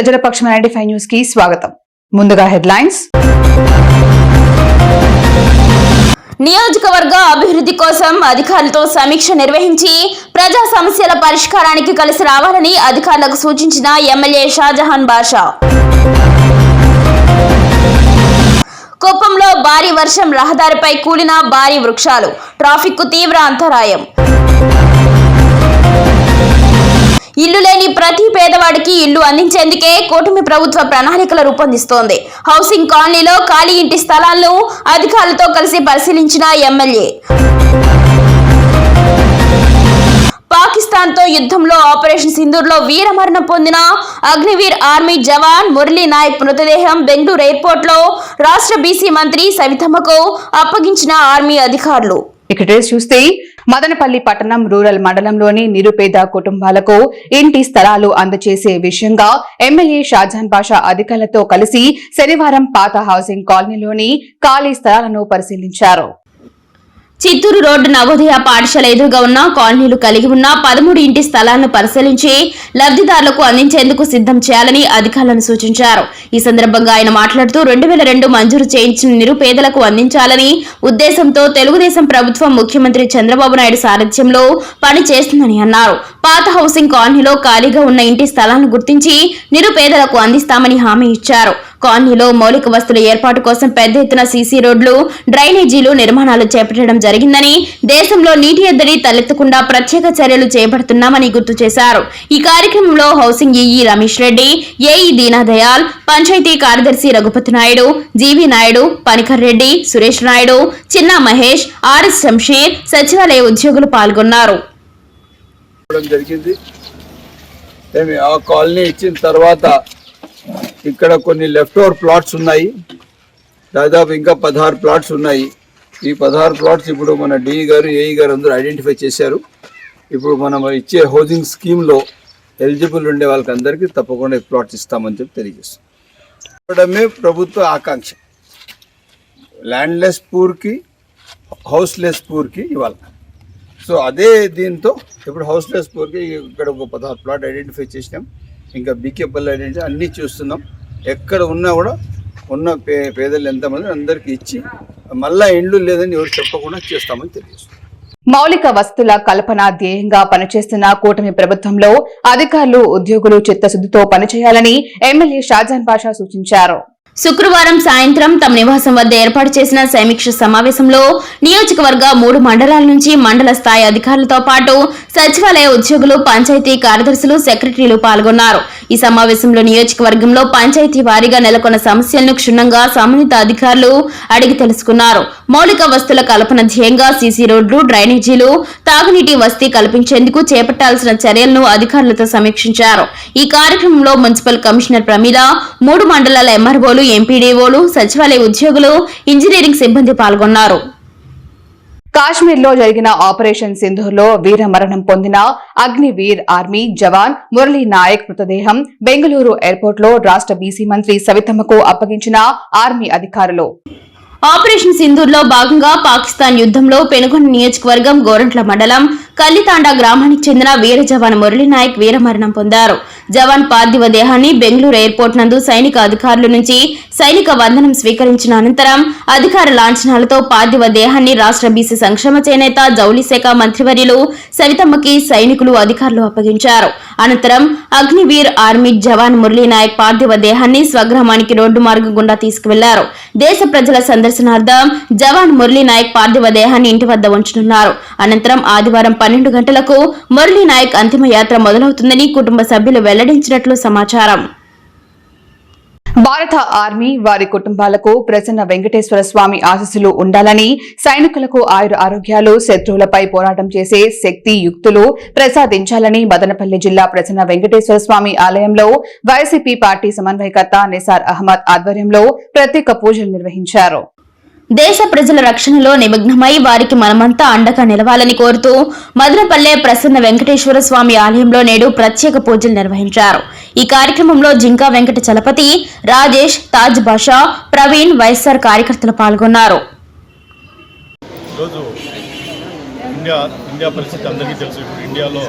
ప్రజల పక్షం ninety five న్యూస్కి స్వాగతం. ముందుగా హెడ్లైన్స్. నియోజకవర్గ అభివృద్ధి కోసం అధికారులతో సమీక్ష నిర్వహించి ప్రజా సమస్యల పరిష్కారానికి కలిసి రావాలని అధికారులకు సూచించిన ఎమ్మెల్యే షాజహాన్ బాషా. కుప్పంలో భారీ వర్షం రహదారిపై కూలిన భారీ వృక్షాలు ట్రాఫిక్కు తీవ్ర అంతరాయం. ఇల్లు లేని ప్రతి పేదవాడికి ఇల్లు అందించేందుకే కూటమి ప్రభుత్వ ప్రణాళికలు రూపొందిస్తోంది. హౌసింగ్ కాలనీలో ఖాళీ ఇంటి స్థలాలను అధికారులతో కలిసి పరిశీలించిన ఎమ్మెల్యే. పాకిస్తాన్తో యుద్ధంలో ఆపరేషన్ సింధూర్లో వీరమరణం పొందిన అగ్నివీర్ ఆర్మీ జవాన్ మురళీ నాయక్ మృతదేహం బెంగళూరు ఎయిర్పోర్ట్లో రాష్ట్ర బీసీ మంత్రి సవితమ్మకు అప్పగించిన ఆర్మీ అధికారులు. ఇక చూస్తే మదనపల్లి పట్టణం రూరల్ మండలంలోని నిరుపేద కుటుంబాలకు ఇంటి స్థలాలు అందజేసే విషయంగా ఎమ్మెల్యే షాజాన్ బాషా అధికారులతో కలిసి శనివారం పాత హౌసింగ్ కాలనీలోని ఖాళీ స్థలాలను పరిశీలించారు. చిత్తూరు రోడ్డు నవోదయ పాఠశాల ఎదురుగా ఉన్న కాలనీలు కలిగి ఉన్న పదమూడు ఇంటి స్థలాలను పరిశీలించి లబ్ధిదారులకు అందించేందుకు సిద్ధం చేయాలని అధికారులను సూచించారు. ఈ సందర్భంగా ఆయన మాట్లాడుతూ రెండు వేల రెండు మంజూరు చేయించిన నిరుపేదలకు అందించాలని ఉద్దేశంతో తెలుగుదేశం ప్రభుత్వం ముఖ్యమంత్రి చంద్రబాబు నాయుడు సారథ్యంలో పని చేస్తుందని అన్నారు. పాత హౌసింగ్ కాలనీలో ఖాళీగా ఉన్న ఇంటి స్థలాలను గుర్తించి నిరుపేదలకు అందిస్తామని హామీ ఇచ్చారు. కాలనీలో మౌలిక వస్తుల ఏర్పాటు కోసం పెద్ద ఎత్తున సీసీ రోడ్లు డ్రైనేజీలు నిర్మాణాలు చేపట్టడం జరిగిందని దేశంలో నీటి ఎద్దడి తలెత్తకుండా ప్రత్యేక చర్యలు చేపడుతున్నామని గుర్తు చేశారు. ఈ కార్యక్రమంలో housing EE Ramesh Reddy AE Deenadayal panchayat కార్యదర్శి రఘుపతి నాయుడు జీవి నాయుడు పనికర్ రెడ్డి సురేష్ నాయుడు చిన్న మహేష్ ఆర్ఎస్ శంషీర్ సచివాలయ ఉద్యోగులు పాల్గొన్నారు. జరిగింది. ఏమి ఆ కాలనీ ఇచ్చిన తర్వాత ఇక్కడ కొన్ని లెఫ్ట్ ఓవర్ ప్లాట్స్ ఉన్నాయి. దాదాపు ఇంకా పదహారు ప్లాట్స్ ఉన్నాయి. ఈ పదహారు ప్లాట్స్ ఇప్పుడు మన డిఈ గారు ఏఈ గారు అందరూ ఐడెంటిఫై చేశారు. ఇప్పుడు మనం ఇచ్చే హౌసింగ్ స్కీమ్లో ఎలిజిబుల్ ఉండే వాళ్ళకి అందరికీ తప్పకుండా ఈ ప్లాట్స్ ఇస్తామని చెప్పి తెలియజేస్తాం ఇవ్వడమే ప్రభుత్వ ఆకాంక్ష. ల్యాండ్లెస్ పూర్కి హౌస్లెస్ పూర్కి ఇవ్వాలి. సో అదే దీంతో ఇప్పుడు హౌస్లెస్ పూర్కి ఇక్కడ ఒక పదహారు ప్లాట్ ఐడెంటిఫై చేసినాం. ఇంకా బీకేపల్లి ఐడెంటిఫై అన్నీ చూస్తున్నాం. ఎక్కడ ఉన్నా కూడా ఉన్న పే పేదలు ఎంతమంది అందరికీ ఇచ్చి మళ్ళా ఇండ్లు లేదని ఎవరు చెప్పకుండా చేస్తామని తెలియజేస్తుంది మౌలిక వస్తుల కల్పన ధ్యేయంగా పనిచేస్తున్న కూటమి ప్రభుత్వంలో అధికారులు ఉద్యోగులు చిత్తశుద్ధితో పనిచేయాలని ఎమ్మెల్యే షాజాన్ బాషా సూచించారు. శుక్రవారం సాయంత్రం తమ నివాసం వద్ద ఏర్పాటు చేసిన సమీక్ష సమావేశంలో నియోజకవర్గ మూడు మండలాల నుంచి మండల స్థాయి అధికారులతో పాటు సచివాలయ ఉద్యోగులు పంచాయతీ కార్యదర్శులు సెక్రటరీలు పాల్గొన్నారు. ఈ సమావేశంలో నియోజకవర్గంలో పంచాయతీ వారీగా నెలకొన్న సమస్యలను క్షుణ్ణంగా సంబంధిత అధికారులు అడిగి తెలుసుకున్నారు. మౌలిక వస్తుల కల్పన ధ్యేయంగా సీసీ రోడ్లు డ్రైనేజీలు తాగునీటి వసతి కల్పించేందుకు చేపట్టాల్సిన చర్యలను అధికారులతో సమీక్షించారు. ఈ కార్యక్రమంలో మున్సిపల్ కమిషనర్ ప్రమీల మూడు మండలాల ఎంఆర్ఓలు ఎంపీడీఓలు సచివాలయ ఉద్యోగులు ఇంజనీరింగ్ సిబ్బంది పాల్గొన్నారు. కాశ్మీర్లో జరిగిన ఆపరేషన్ సింధూర్లో వీర మరణం పొందిన అగ్నివీర్ ఆర్మీ జవాన్ మురళీ నాయక్ మృతదేహం బెంగళూరు ఎయిర్పోర్ట్లో రాష్ట్ర బీసీ మంత్రి సవితమ్మకు అప్పగించిన ఆర్మీ అధికారులు. ఆపరేషన్ సింధూర్లో భాగంగా పాకిస్తాన్ యుద్ధంలో పెనుగొండ నియోజకవర్గం గోరంట్ల మండలం కల్లితాండా గ్రామానికి చెందిన వీర జవాన్ మురళీనాయక్ వీరమరణం పొందారు. జవాన్ పార్థివ దేహాన్ని బెంగళూరు ఎయిర్పోర్ట్ నందు సైనిక అధికారుల నుంచి సైనిక వందనం స్వీకరించిన అనంతరం అధికార లాంఛనాలతో పార్థివ దేహాన్ని రాష్ట్ర బీసీ సంక్షేమ చేనేత జౌళి శాఖ మంత్రివర్యులు సవితమ్మకి సైనికులు అధికారులు అప్పగించారు. అనంతరం అగ్నివీర్ ఆర్మీ జవాన్ మురళీనాయక్ పార్థివ దేహాన్ని స్వగ్రామానికి రోడ్డు మార్గం గుండా తీసుకువెళ్ళారు. దేశ ప్రజల దర్శనార్థం జవాన్ మురళీ నాయక్ పార్థివ దేహాన్ని ఇంటి వద్ద ఉంచనున్నారు. అనంతరం ఆదివారం పన్నెండు గంటలకు మురళీ నాయక్ అంతిమయాత్ర మొదలవుతుందని కుటుంబ సభ్యులు వెల్లడించినట్లు సమాచారం. భారత ఆర్మీ వారి కుటుంబాలకు ప్రసన్న వెంకటేశ్వర స్వామి ఆశీస్సులు ఉండాలని సైనికులకు ఆయుర ఆరోగ్యాలు శత్రువులపై పోరాటం చేసే శక్తి యుక్తులు ప్రసాదించాలని మదనపల్లి జిల్లా ప్రసన్న వెంకటేశ్వర స్వామి ఆలయంలో వైసీపీ పార్టీ సమన్వయకర్త నిసార్ అహ్మద్ ఆధ్వర్యంలో ప్రత్యేక పూజలు నిర్వహించారు. దేశ ప్రజల రక్షణలో నిమగ్నమై వారికి మనమంతా అండగా నిలవాలని కోరుతూ మదనపల్లె ప్రసన్న వెంకటేశ్వర స్వామి ఆలయంలో నేడు ప్రత్యేక పూజలు నిర్వహించారు. ఈ కార్యక్రమంలో జింకా వెంకట చలపతి రాజేష్ తాజ్ బాషా ప్రవీణ్ వైఎస్ఆర్ కార్యకర్తలు పాల్గొన్నారు. ఇండియా ఇండియా పరిస్థితి అందరికీ తెలుసు. ఇప్పుడు ఇండియాలో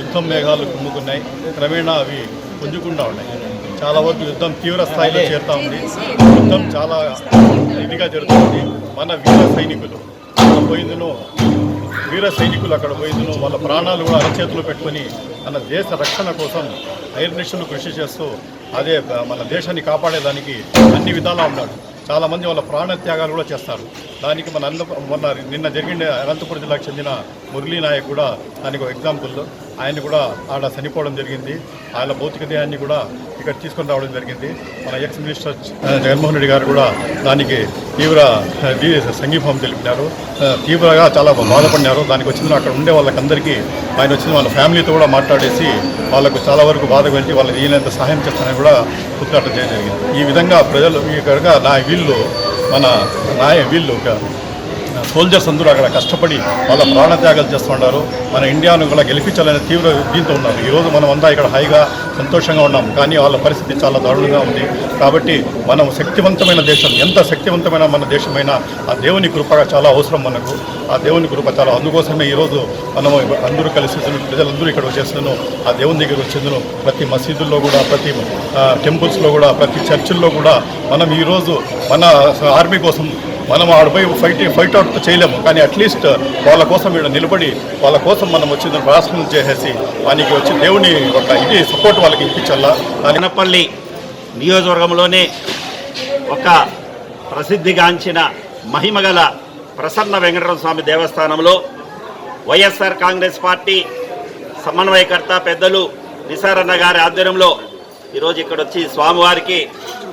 యుద్ధం మేఘాలు కుమ్ముకున్నాయి. క్రమేణా అవి పుంజుకుండా ఉన్నాయి. చాలా వరకు యుద్ధం తీవ్ర స్థాయిలో చేరుతా ఉంది. యుద్ధం చాలా ఇదిగా జరుగుతుంది. మన వీర సైనికులు పోయిందును వీర సైనికులు అక్కడ పోయిందును వాళ్ళ ప్రాణాలు కూడా అరచేతులు పెట్టుకొని మన దేశ రక్షణ కోసం ఐర్నిషులు కృషి చేస్తూ అదే మన దేశాన్ని కాపాడేదానికి అన్ని విధాలా ఉన్నాడు. చాలా మంది వాళ్ళ ప్రాణత్యాగాలు కూడా చేస్తారు. దానికి మన అన్న మొన్న నిన్న జరిగిన అనంతపురం జిల్లాకు చెందిన మురళీ నాయక్ కూడా దానికి ఒక ఎగ్జాంపుల్ ఆయన కూడా ఆడ చనిపోవడం జరిగింది. ఆయన భౌతిక దేహాన్ని కూడా ఇక్కడ తీసుకొని రావడం జరిగింది. మన ఎక్స్ మినిస్టర్ జగన్మోహన్ రెడ్డి గారు కూడా దానికి తీవ్ర ఆ, సంఘీభావం తెలిపినారు. తీవ్రగా తీవ్రంగా చాలా బాధపడినారు. దానికి వచ్చిన అక్కడ ఉండే వాళ్ళకందరికీ ఆయన వచ్చిన వాళ్ళ ఫ్యామిలీతో కూడా మాట్లాడేసి వాళ్ళకు చాలా వరకు బాధ పెంచి వాళ్ళకి ఈయనంత సహాయం చేస్తానని కూడా ఉద్ఘాటన చేయడం జరిగింది. ఈ విధంగా ప్రజలు ఈ కనుక నా వీళ్ళు మన నాయ వీళ్ళు ఒక సోల్జర్స్ అందరూ అక్కడ కష్టపడి వాళ్ళ ప్రాణత్యాగాలు చేస్తున్నారు మన ఇండియాను కూడా గెలిపించాలనే తీవ్ర దీంతో ఉన్నారు ఈరోజు మనం అంతా ఇక్కడ హాయిగా సంతోషంగా ఉన్నాం కానీ వాళ్ళ పరిస్థితి చాలా దారుణంగా ఉంది. కాబట్టి మనం శక్తివంతమైన దేశం ఎంత శక్తివంతమైన మన దేశమైనా ఆ దేవుని కృప చాలా అవసరం మనకు. ఆ దేవుని కృప చాలా అందుకోసమే ఈరోజు మనము అందరూ కలిసి ప్రజలందరూ ఇక్కడ వచ్చేస్తున్నాను ఆ దేవుని దగ్గర వచ్చేందును ప్రతి మసీదుల్లో కూడా ప్రతి టెంపుల్స్లో కూడా ప్రతి చర్చిల్లో కూడా మనం ఈరోజు మన ఆర్మీ కోసం మనం ఆడిపోయి ఫైట్ ఫైట్ అవుట్ చేయలేము. కానీ అట్లీస్ట్ uh, వాళ్ళ కోసం ఇక్కడ నిలబడి వాళ్ళ కోసం మనం వచ్చిన ప్రార్థన చేసేసి వానికి వచ్చి దేవుని ఒక ఇది సపోర్ట్ వాళ్ళకి ఇప్పించాలా? అనపల్లి నియోజకవర్గంలోనే ఒక ప్రసిద్ధిగాంచిన మహిమగల ప్రసన్న వెంకటరమణ స్వామి దేవస్థానంలో వైఎస్ఆర్ కాంగ్రెస్ పార్టీ సమన్వయకర్త పెద్దలు నిసారన్న గారి ఆధ్వర్యంలో ఈరోజు ఇక్కడ వచ్చి స్వామివారికి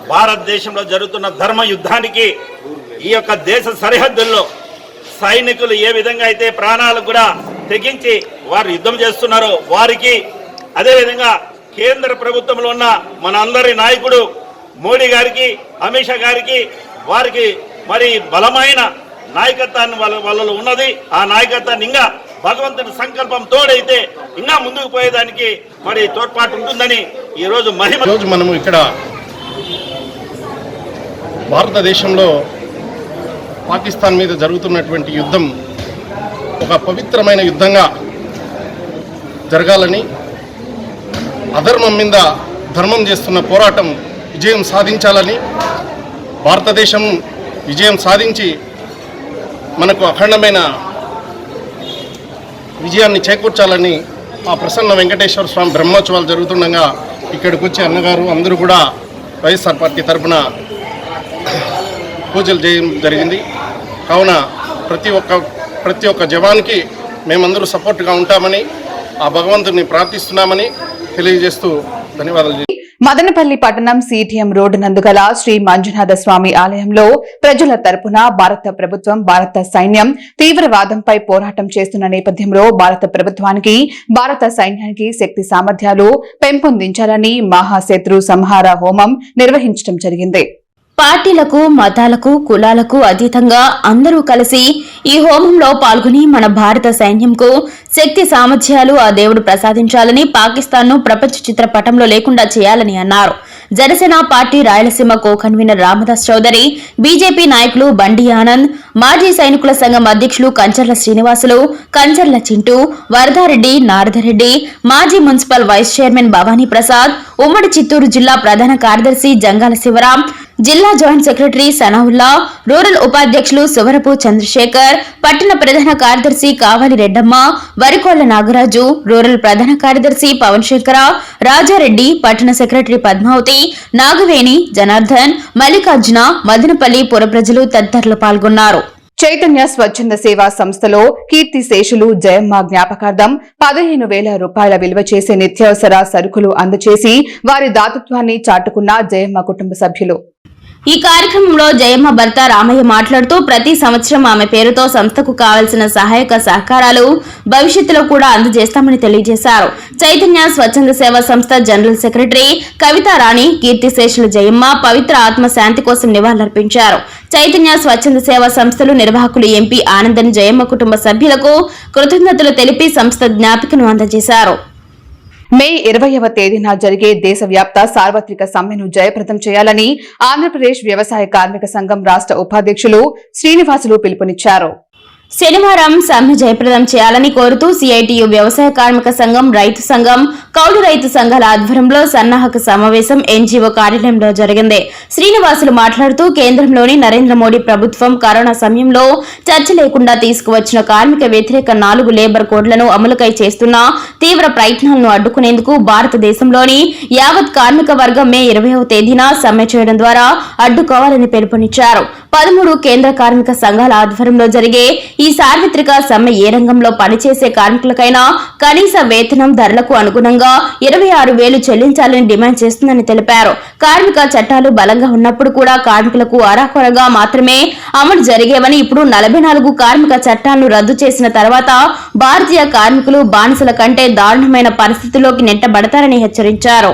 భారతదేశంలో జరుగుతున్న ధర్మ యుద్ధానికి ఈ యొక్క దేశ సరిహద్దుల్లో సైనికులు ఏ విధంగా అయితే ప్రాణాలు కూడా తెగించి వారు యుద్ధం చేస్తున్నారో వారికి అదేవిధంగా కేంద్ర ప్రభుత్వంలో ఉన్న మన అందరి నాయకుడు మోడీ గారికి అమిత్ షా గారికి వారికి మరి బలమైన నాయకత్వాన్ని వాళ్ళ వాళ్ళలో ఉన్నది. ఆ నాయకత్వాన్ని ఇంకా భగవంతుని సంకల్పం తోడైతే ఇంకా ముందుకు పోయేదానికి మరి తోడ్పాటు ఉంటుందని ఈ రోజు మహిమ రోజు మనము ఇక్కడ భారతదేశంలో పాకిస్తాన్ మీద జరుగుతున్నటువంటి యుద్ధం ఒక పవిత్రమైన యుద్ధంగా జరగాలని అధర్మం మీద ధర్మం చేస్తున్న పోరాటం విజయం సాధించాలని భారతదేశం విజయం సాధించి మనకు అఖండమైన విజయాన్ని చేకూర్చాలని ఆ ప్రసన్న వెంకటేశ్వర స్వామి బ్రహ్మోత్సవాలు జరుగుతుండగా ఇక్కడికి వచ్చే అన్నగారు అందరూ కూడా వైఎస్ఆర్ పార్టీ తరఫున పూజలు చేయడం జరిగింది. కావున ప్రతి ఒక్క ప్రతి ఒక్క జవాన్కి మేమందరూ సపోర్ట్గా ఉంటామని ఆ భగవంతుని ప్రార్థిస్తున్నామని తెలియజేస్తూ ధన్యవాదాలు మదనపల్లి పట్టణం సిటిఎం రోడ్డు నందుగల శ్రీ మంజునాథ స్వామి ఆలయంలో ప్రజల తరపున భారత ప్రభుత్వం భారత సైన్యం తీవ్రవాదంపై పోరాటం చేస్తున్న నేపథ్యంలో భారత ప్రభుత్వానికి భారత సైన్యానికి శక్తి సామర్థ్యాలు పెంపొందించాలని మహాశత్రు సంహార హోమం నిర్వహించడం జరిగింది. పార్టీలకు మతాలకు కులాలకు అతీతంగా అందరూ కలిసి ఈ హోమంలో పాల్గొని మన భారత సైన్యంకు శక్తి సామర్థ్యాలు ఆ దేవుడు ప్రసాదించాలని పాకిస్తాన్ను ప్రపంచ చిత్రపటంలో లేకుండా చేయాలని అన్నారు. Janasena party Rayalaseema co convener Ramdas Chowdary BJP నాయకులు బండి ఆనంద్ మాజీ సైనికుల సంఘం అధ్యక్షులు కంచర్ల శ్రీనివాసులు కంచర్ల చింటూ వరదారెడ్డి నారదరెడ్డి మాజీ municipal vice chairman Bhavani Prasad ఉమ్మడి చిత్తూరు జిల్లా ప్రధాన కార్యదర్శి జంగాల శివరాం జిల్లా జాయింట్ సెక్రటరీ సనావుల్లా రూరల్ ఉపాధ్యక్షులు సువరపు చంద్రశేఖర్ పట్టణ ప్రధాన కార్యదర్శి కావాలి రెడ్డమ్మ వరికోళ్ళ నాగరాజు రూరల్ ప్రధాన కార్యదర్శి పవన్ శంకర రాజారెడ్డి పట్టణ సెక్రటరీ పద్మావతి నాగవేణి జనార్దన్ మల్లికార్జున మదనపల్లి పుర ప్రజలు తదితరులు పాల్గొన్నారు. చైతన్య స్వచ్ఛంద సేవా సంస్థలో కీర్తి శేషులు జయమ్మ జ్ఞాపకార్థం పదిహేను వేల రూపాయల విలువ చేసే నిత్యావసర సరుకులు అందజేసి వారి దాతృత్వాన్ని చాటుకున్న జయమ్మ కుటుంబ సభ్యులు. ఈ కార్యక్రమంలో జయమ్మ భర్త రామయ్య మాట్లాడుతూ ప్రతి సంవత్సరం ఆమె పేరుతో సంస్థకు కావలసిన సహాయక సహకారాలు భవిష్యత్తులో కూడా అందజేస్తామని తెలియజేశారు. చైతన్య స్వచ్ఛంద సేవా సంస్థ జనరల్ సెక్రటరీ కవితా రాణి కీర్తిశేషుల జయమ్మ పవిత్ర ఆత్మ శాంతి కోసం నివాళులర్పించారు. చైతన్య స్వచ్ఛంద సేవా సంస్థలు నిర్వాహకులు ఎంపీ ఆనందన్ జయమ్మ కుటుంబ సభ్యులకు కృతజ్ఞతలు తెలిపి సంస్థ జ్ఞాపికను అందజేశారు. మే ఇరవైవ తేదీన జరిగే దేశవ్యాప్త సార్వత్రిక సమ్మెను జయప్రదం చేయాలని ఆంధ్రప్రదేశ్ వ్యవసాయ కార్మిక సంఘం రాష్ట్ర ఉపాధ్యక్షులు శ్రీనివాసులు పిలుపునిచ్చారు. శనివారం సమ్మె జయప్రదం చేయాలని కోరుతూ సిఐటియు వ్యవసాయ కార్మిక సంఘం రైతు సంఘం కౌలు రైతు సంఘాల ఆధ్వర్యంలో సన్నాహక సమావేశం ఎన్జీఓ కార్యాలయంలో జరిగింది. శ్రీనివాసులు మాట్లాడుతూ కేంద్రంలోని నరేంద్ర మోడీ ప్రభుత్వం కరోనా సమయంలో చర్చ లేకుండా తీసుకువచ్చిన కార్మిక వ్యతిరేక నాలుగు లేబర్ కోడ్లను అమలుకై చేస్తున్న తీవ్ర ప్రయత్నాలను అడ్డుకునేందుకు భారతదేశంలోని యావత్ కార్మిక వర్గం మే ఇరవైవ తేదీన సమ్మె చేయడం ద్వారా అడ్డుకోవాలని పిలుపునిచ్చారు. పదమూడు కేంద్ర కార్మిక సంఘాల ఆధ్వర్యంలో జరిగే ఈ సార్వత్రిక సమ్మె ఏ రంగంలో పనిచేసే కార్మికులకైనా కనీస వేతనం ధరలకు అనుగుణంగా ఇరవై ఆరు వేలు చెల్లించాలని డిమాండ్ చేస్తుందని తెలిపారు. కార్మిక చట్టాలు బలంగా ఉన్నప్పుడు కూడా కార్మికులకు అరాకొరగా మాత్రమే అమలు జరిగేవని ఇప్పుడు నలభై నాలుగు కార్మిక చట్టాలను రద్దు చేసిన తర్వాత భారతీయ కార్మికులు బానిసల కంటే దారుణమైన పరిస్థితిలోకి నెట్టబడతారని హెచ్చరించారు.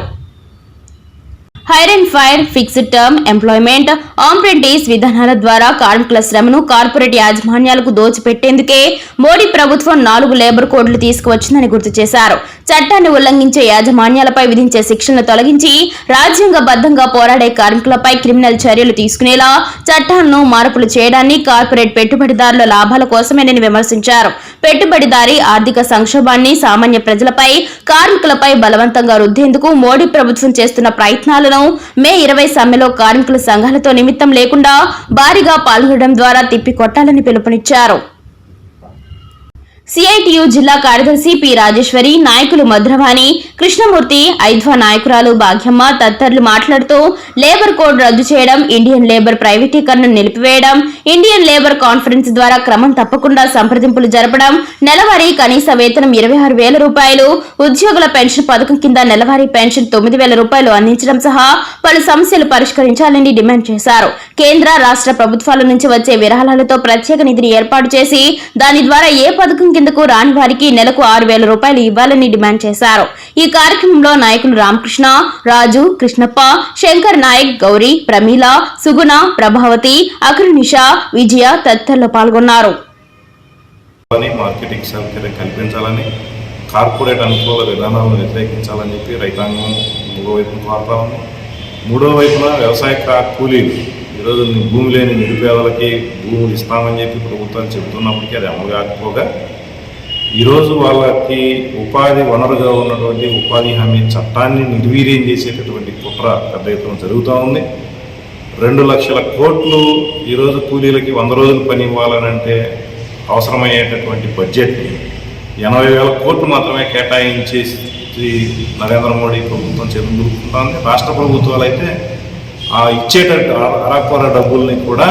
Hire and fire fixed term employment apprentice విధానాల ద్వారా కార్మికుల శ్రమను కార్పొరేట్ యాజమాన్యాలకు దోచిపెట్టేందుకే మోడీ ప్రభుత్వం నాలుగు లేబర్ కోడ్లు తీసుకువచ్చిందని గుర్తు చేశారు. చట్టాన్ని ఉల్లంఘించే యాజమాన్యాలపై విధించే శిక్షలను తొలగించి రాజ్యాంగబద్ధంగా పోరాడే కార్మికులపై క్రిమినల్ చర్యలు తీసుకునేలా చట్టాలను మార్పులు చేయడాన్ని కార్పొరేట్ పెట్టుబడిదారుల లాభాల కోసమేనని విమర్శించారు. పెట్టుబడిదారి ఆర్థిక సంక్షోభాన్ని సామాన్య ప్రజలపై కార్మికులపై బలవంతంగా రుద్దేందుకు మోడీ ప్రభుత్వం చేస్తున్న ప్రయత్నాలను మే ఇరవై సమ్మెలో కార్మికుల సంఘాలతో నిమిత్తం లేకుండా భారీగా పాల్గొనడం ద్వారా తిప్పికొట్టాలని పిలుపునిచ్చారు. సిఐటియు జిల్లా కార్యదర్శి పి రాజేశ్వరి నాయకులు మధురవాణి కృష్ణమూర్తి ఐద్వా నాయకురాలు భాగ్యమ్మ తదితరులు మాట్లాడుతూ లేబర్ కోడ్ రద్దు చేయడం ఇండియన్ లేబర్ ప్రైవేటీకరణను నిలిపివేయడం ఇండియన్ లేబర్ కాన్ఫరెన్స్ ద్వారా క్రమం తప్పకుండా సంప్రదింపులు జరపడం నెలవారీ కనీస వేతనం ఇరవై ఆరు వేల రూపాయలు ఉద్యోగుల పెన్షన్ పథకం కింద నెలవారీ పెన్షన్ తొమ్మిది వేల రూపాయలు అందించడం సహా పలు సమస్యలు పరిష్కరించాలని డిమాండ్ చేశారు. కేంద్ర రాష్ట్ర ప్రభుత్వాల నుంచి వచ్చే విరాళాలతో ప్రత్యేక నిధిని ఏర్పాటు చేసి దాని ద్వారా ఏ పథకం కిందకు రాని వారికి నెలకు ఆరు వేల రూపాయలు ఇవ్వాలని డిమాండ్ చేశారు. ఈ కార్యక్రమంలో నాయకులు రామకృష్ణ రాజు కృష్ణప్ప శంకర్ నాయక్ గౌరీ ప్రమీల సుగుణ ప్రభావతి అఖిలనిష విజయ తదితరులు పాల్గొన్నారు. మార్కెటింగ్ సౌకర్యం కల్పించాలని కార్పొరేట్ అనుకూల విధానాలను వ్యతిరేకించాలని చెప్పి రైతాంగం మూడో వైపున కోరుతా ఉంది. మూడో వైపున వ్యవసాయ కూలీలు ఈరోజు భూమి లేని నిరుపేదలకి భూములు ఇస్తామని చెప్పి ప్రభుత్వాలు చెబుతున్నప్పటికీ అది అమలు కాకపోగా ఈరోజు వాళ్ళకి ఉపాధి వనరుగా ఉన్నటువంటి ఉపాధి హామీ చట్టాన్ని నిర్వీర్యం చేసేటటువంటి కుట్ర పెద్ద ఎత్తున జరుగుతూ ఉంది. రెండు లక్షల కోట్లు ఈరోజు కూలీలకి వంద రోజులు పని ఇవ్వాలనంటే అవసరమయ్యేటటువంటి బడ్జెట్ ఎనభై వేల కోట్లు మాత్రమే కేటాయించేసి నరేంద్ర మోడీ ప్రభుత్వం చెందుకుంటుంది రాష్ట్ర ప్రభుత్వాలు అయితే ఆ ఇచ్చేట అరాకొర డబ్బుల్ని కూడా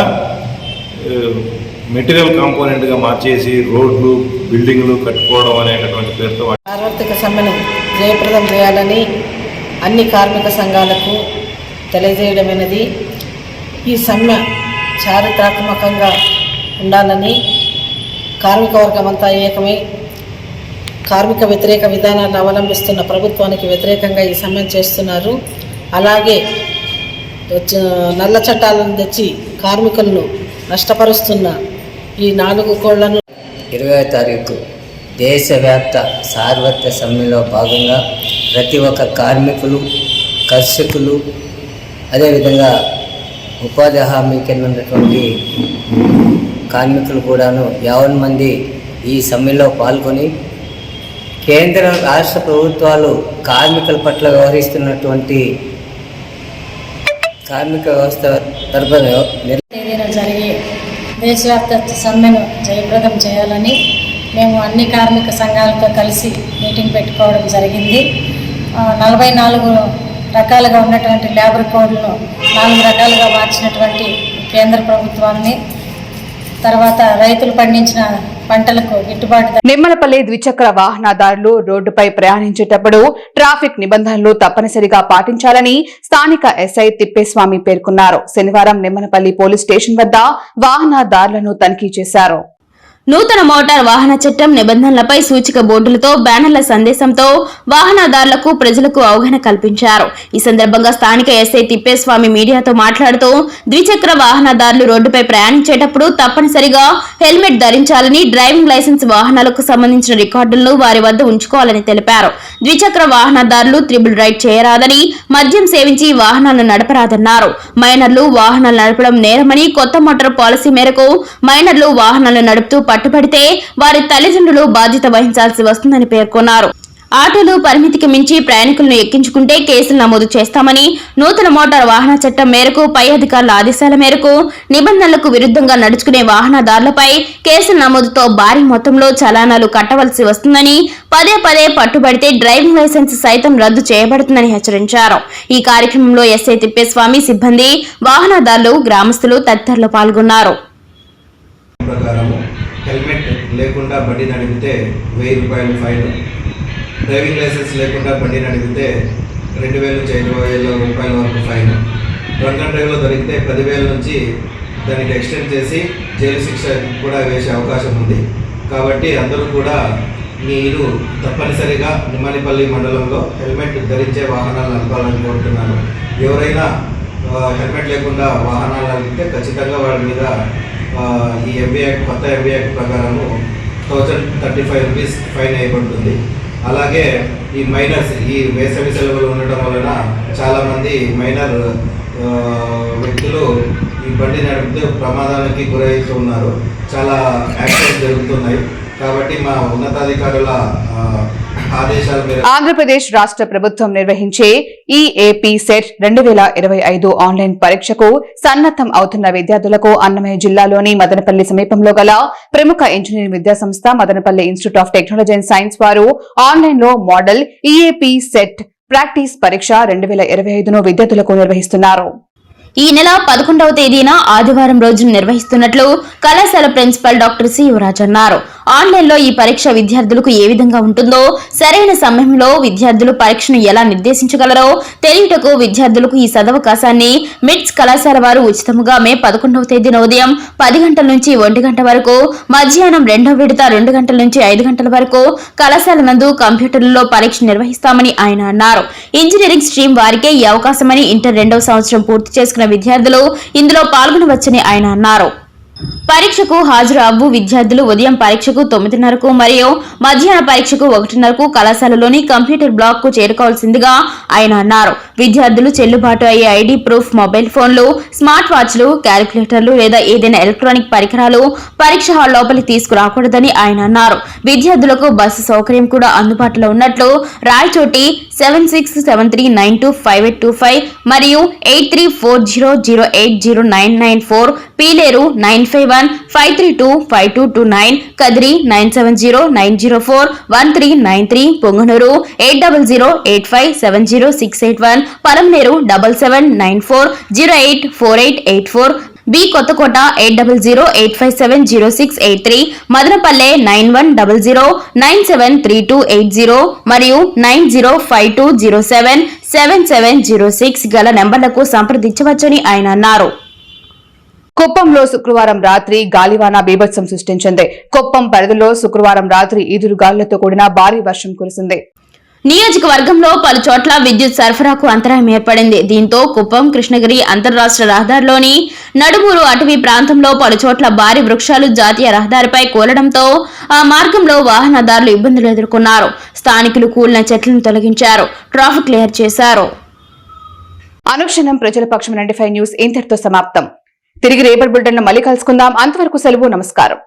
మెటీరియల్ కాంపోనెంట్గా మార్చేసి రోడ్లు బిల్డింగ్లు కట్టుకోవడం అనేటటువంటి పేరుతో ఆర్థిక సమ్మెను జయప్రదం చేయాలని అన్ని కార్మిక సంఘాలకు తెలియజేయడమైనది ఈ సమ్మె చారిత్రాత్మకంగా ఉండాలని కార్మిక వర్గం అంతా ఏకమై కార్మిక వ్యతిరేక విధానాలను అవలంబిస్తున్న ప్రభుత్వానికి వ్యతిరేకంగా ఈ సమ్మె చేస్తున్నారు. అలాగే వచ్చ- నల్ల చట్టాలను తెచ్చి కార్మికులను నష్టపరుస్తున్న ఈ నాలుగు కోళ్ళను ఇరవై తారీఖు దేశవ్యాప్త సార్వత్ర సమ్మెలో భాగంగా ప్రతి ఒక్క కార్మికులు కర్షకులు అదేవిధంగా ఉపాధి హామీ కింద ఉన్నటువంటి కార్మికులు కూడాను యావన్ మంది ఈ సమ్మెలో పాల్గొని కేంద్ర రాష్ట్ర ప్రభుత్వాలు కార్మికుల పట్ల వ్యవహరిస్తున్నటువంటి కార్మిక వ్యవస్థ తరపున తేదీన జరిగే దేశవ్యాప్త సమ్మెను జయప్రదం చేయాలని మేము అన్ని కార్మిక సంఘాలతో కలిసి మీటింగ్ పెట్టుకోవడం జరిగింది. నలభై నాలుగు రకాలుగా ఉన్నటువంటి లేబర్ కోడ్లను నాలుగు రకాలుగా మార్చినటువంటి కేంద్ర ప్రభుత్వాన్ని తర్వాత రైతులు పండించిన పంటలకు గిట్టుబాటు నిమ్మలపల్లి ద్విచక్ర వాహనదారులు రోడ్డుపై ప్రయాణించేటప్పుడు ట్రాఫిక్ నిబంధనలు తప్పనిసరిగా పాటించాలని స్థానిక ఎస్ఐ తిప్పేస్వామి పేర్కొన్నారు. శనివారం నిమ్మలపల్లి పోలీస్ స్టేషన్ వద్ద వాహనదారులను తనిఖీ చేశారు. నూతన మోటార్ వాహన చట్టం నిబంధనలపై సూచిక బోర్డులతో బ్యానర్ల సందేశంతో వాహనదారులకు ప్రజలకు అవగాహన కల్పించారు. ఈ సందర్భంగా స్థానిక ఎస్ఐ తిప్పేస్వామి మీడియాతో మాట్లాడుతూ ద్విచక్ర వాహనదారులు రోడ్డుపై ప్రయాణించేటప్పుడు తప్పనిసరిగా హెల్మెట్ ధరించాలని డ్రైవింగ్ లైసెన్స్ వాహనాలకు సంబంధించిన రికార్డులను వారి వద్ద ఉంచుకోవాలని తెలిపారు. ద్విచక్ర వాహనదారులు త్రిబుల్ రైడ్ చేయరాదని మద్యం సేవించి వాహనాలను నడపరాదన్నారు. మైనర్లు వాహనాలు నడపడం నేరమని కొత్త మోటార్ పాలసీ మేరకు మైనర్లు వాహనాలు నడుపుతూ పట్టుబడితే వారి తల్లిదండ్రులు బాధ్యత వహించాల్సి వస్తుందని పేర్కొన్నారు. ఆటోలు పరిమితికి మించి ప్రయాణికులను ఎక్కించుకుంటే కేసులు నమోదు చేస్తామని నూతన మోటార్ వాహన చట్టం మేరకు పై అధికారుల ఆదేశాల మేరకు నిబంధనలకు విరుద్ధంగా నడుచుకునే వాహనదారులపై కేసుల నమోదుతో భారీ మొత్తంలో చలానాలు కట్టవలసి వస్తుందని పదే పదే పట్టుబడితే డ్రైవింగ్ లైసెన్స్ సైతం రద్దు చేయబడుతుందని హెచ్చరించారు. ఈ కార్యక్రమంలో ఎస్ఐ తిప్పేస్వామి సిబ్బంది వాహనదారులు గ్రామస్తులు తదితరులు పాల్గొన్నారు ప్రకారము హెల్మెట్ లేకుండా బండి నడిపితే వెయ్యి రూపాయలు ఫైన్. డ్రైవింగ్ లైసెన్స్ లేకుండా బండి నడిపితే రెండు వేల నుంచి ఐదు వేల రూపాయల వరకు ఫైన్. డ్రంక్ అండ్ డ్రైవ్లో దొరికితే పదివేల నుంచి దానికి ఎక్స్టెండ్ చేసి జైలు శిక్ష కూడా వేసే అవకాశం ఉంది. కాబట్టి అందరూ కూడా మీరు తప్పనిసరిగా నిమ్మనిపల్లి మండలంలో హెల్మెట్ ధరించే వాహనాలు నడపాలని కోరుతున్నాను. ఎవరైనా హెల్మెట్ లేకుండా వాహనాలు నడిపితే ఖచ్చితంగా వాళ్ళ మీద ఈ ఎంబీ యాక్ట్ కొత్త ఎంబీ యాక్ట్ ప్రకారము thousand thirty five rupees fine అయిపోతుంది. అలాగే ఈ మైనర్స్ ఈ వేసవి సెలవులు ఉండటం వలన చాలామంది మైనర్ వ్యక్తులు ఈ బండి నడిపితే ప్రమాదానికి గురవుతున్నారు చాలా యాక్సిడెంట్ జరుగుతున్నాయి. కాబట్టి మా ఉన్నతాధికారుల ఆంధ్రప్రదేశ్ రాష్ట్ర ప్రభుత్వం నిర్వహించే ఈఏపీ సెట్ రెండు వేల ఇరవై ఐదు ఆన్లైన్ పరీక్షకు సన్నద్దం అవుతున్న విద్యార్థులకు అన్నమయ్య జిల్లాలోని మదనపల్లి సమీపంలో గల ప్రముఖ ఇంజనీరింగ్ విద్యాసంస్థ Madanapalle institute of technology and science వారు ఆన్లైన్లో మోడల్ ఈఏపీ సెట్ ప్రాక్టీస్ పరీక్ష రెండు వేల ఇరవై ఐదును విద్యార్థులకు నిర్వహిస్తున్నారు. ఈ నెల పదకొండవ తేదీన ఆదివారం రోజు నిర్వహిస్తున్నట్లు కళాశాల ప్రిన్సిపల్ డాక్టర్ సి యువరాజ్ అన్నారు. ఆన్లైన్లో ఈ పరీక్ష విద్యార్థులకు ఏ విధంగా ఉంటుందో సరైన సమయంలో విద్యార్థులు పరీక్షను ఎలా నిర్దేశించగలరో తెలియటకు విద్యార్థులకు ఈ సదవకాశాన్ని మిట్స్ కళాశాల వారు ఉచితంగా మే పదకొండవ తేదీన ఉదయం పది గంటల నుంచి ఒంటి గంట వరకు మధ్యాహ్నం రెండవ విడత రెండు గంటల నుంచి ఐదు గంటల వరకు కళాశాల నందు కంప్యూటర్లలో పరీక్ష నిర్వహిస్తామని ఆయన అన్నారు. ఇంజనీరింగ్ స్ట్రీమ్ వారికే ఈ అవకాశమని ఇంటర్ రెండవ సంవత్సరం పూర్తి చేసుకున్న విద్యార్థులు ఇందులో పాల్గొనవచ్చని ఆయన అన్నారు. పరీక్షకు హాజరు అవ్వు విద్యార్థులు ఉదయం పరీక్షకు తొమ్మిదిన్నరకు మరియు మధ్యాహ్న పరీక్షకు ఒకటిన్నరకు కళాశాలలోని కంప్యూటర్ బ్లాక్కు చేరుకోవాల్సిందిగా ఆయన అన్నారు. విద్యార్థులు చెల్లుబాటు అయ్యే ఐడి ప్రూఫ్ మొబైల్ ఫోన్లు స్మార్ట్ వాచ్లు క్యాలిక్యులేటర్లు లేదా ఏదైనా ఎలక్ట్రానిక్ పరికరాలు పరీక్ష హాల్ లోపలికి తీసుకురాకూడదని ఆయన అన్నారు. విద్యార్థులకు బస్సు సౌకర్యం కూడా అందుబాటులో ఉన్నట్లు Rayachoti seven six seven three nine two five eight two five మరియు eight three four zero zero eight zero nine nine four Piler nine five one five three two five two two nine Kadiri nine seven zero nine zero four one three nine three Punganur eight double zero eight five seven zero six eight one Palamaner double seven nine four zero eight four eight eight four B Kothakota eight double zero eight five seven zero six eight three Madanapalle nine one double zero nine seven three two eight zero మరియు nine zero five two zero seven seven seven zero six గల నెంబర్లకు సంప్రదించవచ్చని ఆయన అన్నారు. కుప్పంలో శుక్రవారం రాత్రి గాలివాన బీభత్సం సృష్టించింది. కుప్పం పరిధిలో శుక్రవారం రాత్రి ఈదురు గాలులతో కూడిన భారీ వర్షం కురిసింది. నియోజకవర్గంలో పలు చోట్ల విద్యుత్ సరఫరాకు అంతరాయం ఏర్పడింది. దీంతో కుప్పం కృష్ణగిరి అంతర్రాష్ట్ర రహదారిలోని నడుమూరు అటవీ ప్రాంతంలో పలు చోట్ల భారీ వృక్షాలు జాతీయ రహదారిపై కూలడంతో ఆ మార్గంలో వాహనదారులు ఇబ్బందులు ఎదుర్కొన్నారు. స్థానికులు కూలిన చెట్లను తొలగించారు. ట్రాఫిక్ క్లియర్ చేశారు. అనుక్షణం ప్రజల పక్షం నైన్టీ న్యూస్ ఇంతటితో సమాప్తం. తిరిగి రేపటి బులెటిన్ మళ్ళీ కలుసుకుందాం. అంతవరకు సెలవు నమస్కారం.